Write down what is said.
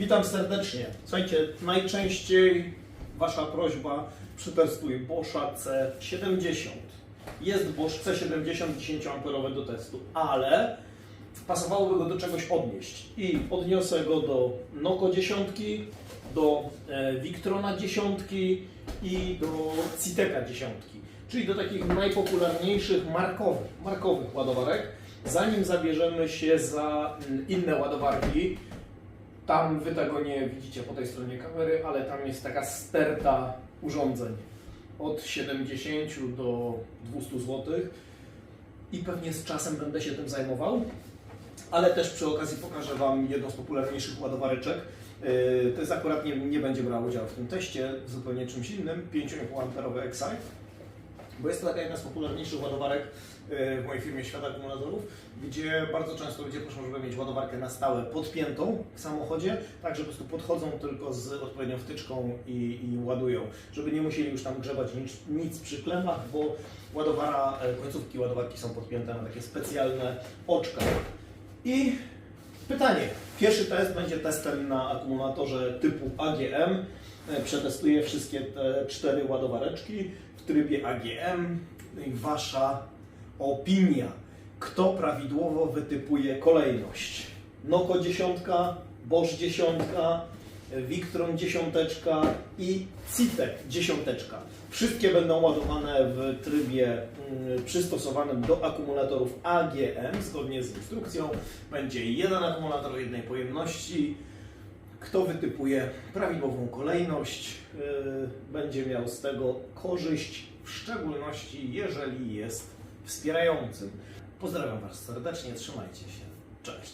Witam serdecznie. Słuchajcie, najczęściej Wasza prośba przetestuj Boscha C70. Jest Bosch C70 10A do testu, ale pasowałoby go do czegoś odnieść. I odniosę go do Noko 10, do e, Victrona 10 i do Citeka 10. Czyli do takich najpopularniejszych markowych, markowych ładowarek. Zanim zabierzemy się za mm, inne ładowarki, tam wy tego nie widzicie po tej stronie kamery, ale tam jest taka sterta urządzeń od 70 do 200 zł i pewnie z czasem będę się tym zajmował. Ale też przy okazji pokażę Wam jedną z popularniejszych ładowareczek. Yy, To jest akurat nie, nie będzie brał udziału w tym teście, zupełnie czymś innym. 5,5 A Excite, bo jest to taka jedna z popularniejszych ładowarek yy, w mojej firmie Świat Akumulatorów, gdzie bardzo często ludzie proszą, żeby mieć ładowarkę na stałe podpiętą w samochodzie, tak że po prostu podchodzą tylko z odpowiednią wtyczką i, i ładują, żeby nie musieli już tam grzebać nic, nic przy klemach, bo ładowara, e, końcówki ładowarki są podpięte na takie specjalne oczka. I pytanie. Pierwszy test będzie testem na akumulatorze typu AGM. E, Przetestuję wszystkie te cztery ładowareczki w trybie AGM. I Wasza opinia. Kto prawidłowo wytypuje kolejność? Noko dziesiątka, Bosch dziesiątka, Victron dziesiąteczka i Citek dziesiąteczka. Wszystkie będą ładowane w trybie mm, przystosowanym do akumulatorów AGM zgodnie z instrukcją. Będzie jeden akumulator jednej pojemności. Kto wytypuje prawidłową kolejność, yy, będzie miał z tego korzyść, w szczególności jeżeli jest wspierającym. Pozdrawiam Was serdecznie, trzymajcie się. Cześć.